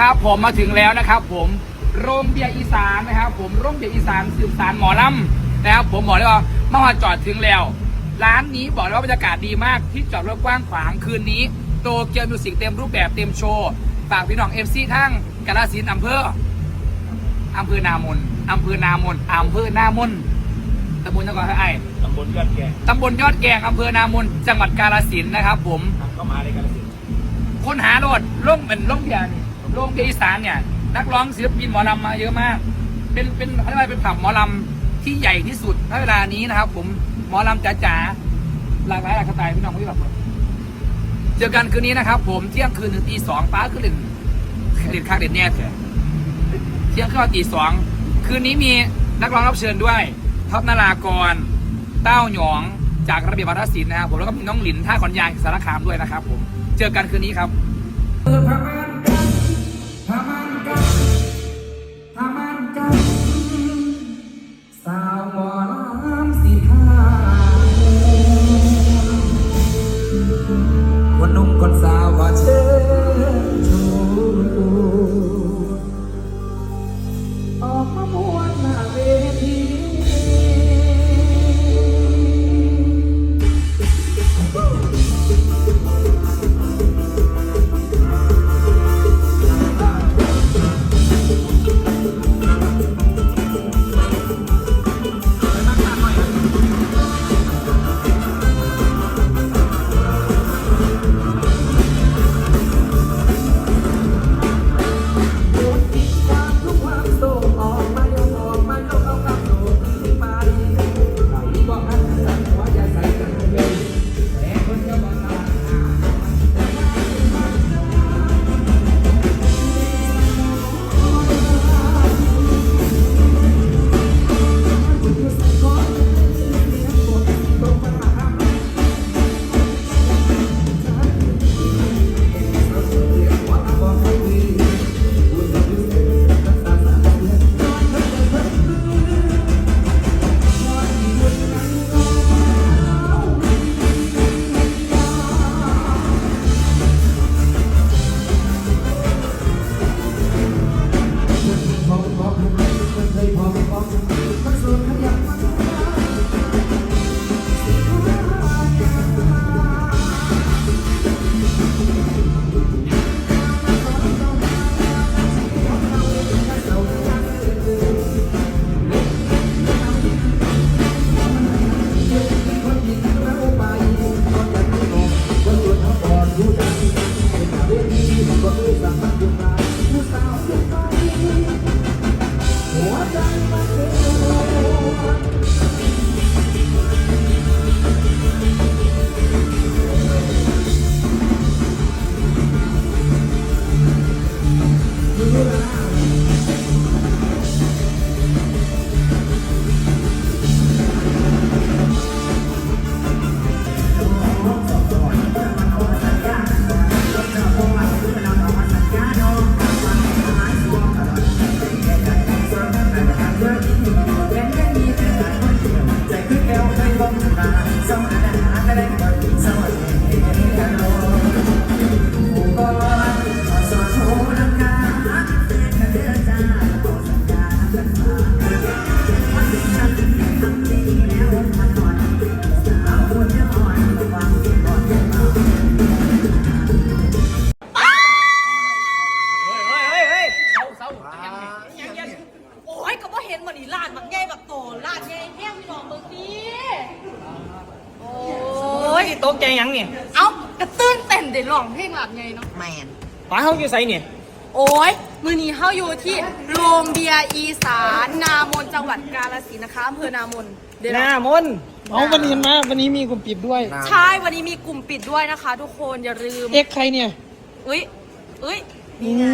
นะครับผมมาถึงแล้วนะครับผมโรงเบียร์อีสานนะครับผมโรงเบียร์อีสานสืบสารหมอลำนะครับผมบอกเลยว่าเมื่อวานจอดถึงแล้ว ร้านนี้บอกเลยว่าบรรยากาศดีมากที่จอดรถกว้างขวางคืนนี้โตเกียวมิวสิกเต็มรูปแบบเต็มโชว์ฝากพี่น้องเอฟซีทั้งกาลสินธุ์อำเภออำเภอนามนอำเภอนามนอำเภอนามนตำบลจังหวัดไอ้ตำบลยอดแก่ตำบลยอดแกงอำเภอนามนจังหวัดกาลสินธุ์นะครับ ผมเข้ามาในกาลสินธุ์ค้นหาโลดล่งเป็นล่งเบียร์นี่ ล่งเบียร์อีสานเนี่ย นักร้องศิลปินหมอลำมาเยอะมาก เป็นเป็นเขาเรียกว่าเป็นผับหมอลำที่ใหญ่ที่สุดณเวลานี้นะครับ ผมหมอลำจ๋าๆหลากหลายหลากสไตล์พี่น้องพี่แบบเจอกันคืนนี้นะครับ ผมเที่ยงคืนถึงตีสองป้าคือเล่นเล่นคาเล่นแน่เถอะเที่ยงคืนตีสองคืนนี้มีนักร้องรับเชิญด้วยท็อปนารากร เต้าหยองจากระเบียบวัฒนศิลป์นะครับผมแล้วก็มีน้องหลินท่าขอนยางสารคามด้วยนะครับ ผมเจอกันคืนนี้ครับ คนหนุ่มคนสาวว่าเชิญชูอ เห็นมันนี่ลาดบักใหญ่บักโตลาดใหญ่แห้งพี่น้องเบิ่งสิโอ้ยโต๊ะแกงยังเนี่ยเอ้ากระตื้นเต้นได้ร้องเพลงลาดใหญ่เนาะ แมนป้าเขาอยู่ไซเนี่ยโอ้ย มื้อนี้เฮาอยู่ที่โรงเบียร์อีสานนามนจังหวัดกาฬสินธุ์นะคะอำเภอนามนเดี๋ยวหน้านะมนเอาวันนี้มาวันนี้มีกลุ่มปิดด้วย ใช่ วันนี้มีกลุ่มปิดด้วยนะคะ ทุกคนอย่าลืม เอ็กใครเนี่ย อุ้ยอุ้ย นี่ไง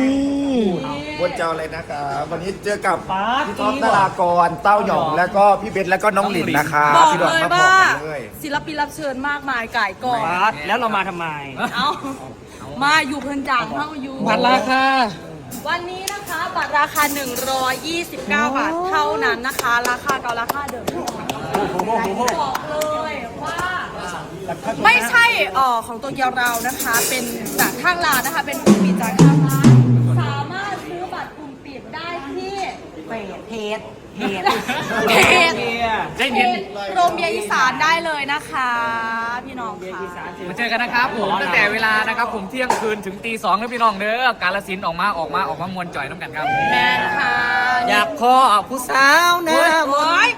บนเจ้าเลยนะครับวันนี้เจอกับป๊าพี่ท็อปจริงนเหรอรากรเต้าหยอง แล้วก็พี่เบนแล้วก็น้องหลินนะครับบอกพี่ดอกเลยมาบอว่ากกันเลย ศิลปินรับเชิญมากมายก่ายกองป้าแล้วเรามาทำไมเอามาอยู่เพิ่นจางเฮาอยู่บัตรราคา วันนี้นะคะบัตรราคา 129 บาทเท่านั้นนะคะ ราคาเก่าราคาเดิมบอกเลยว่าไม่ใช่เอ่อของตัวเกียวเรานะคะ เป็นจากทางร้านนะคะ เป็นผู้ปิดจากทาง จเนียเพจได้เพเห็นจโรงเบียร์อีสานได้เลยนะคะ พี่น้องค่ะมาเจอกันนะครับผมตั้งแต่เวลานะครับผมเที่ยงคืนถึงตีสองนะพี่น้องเด้อกาลสินธุ์ออกมาออกมาออกมามวนจ่อยน้ำกันครับแมนค่ะอยากคอผู้สาวนะโอ้ย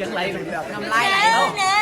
ยังไรน้ำลายไหลแล้ว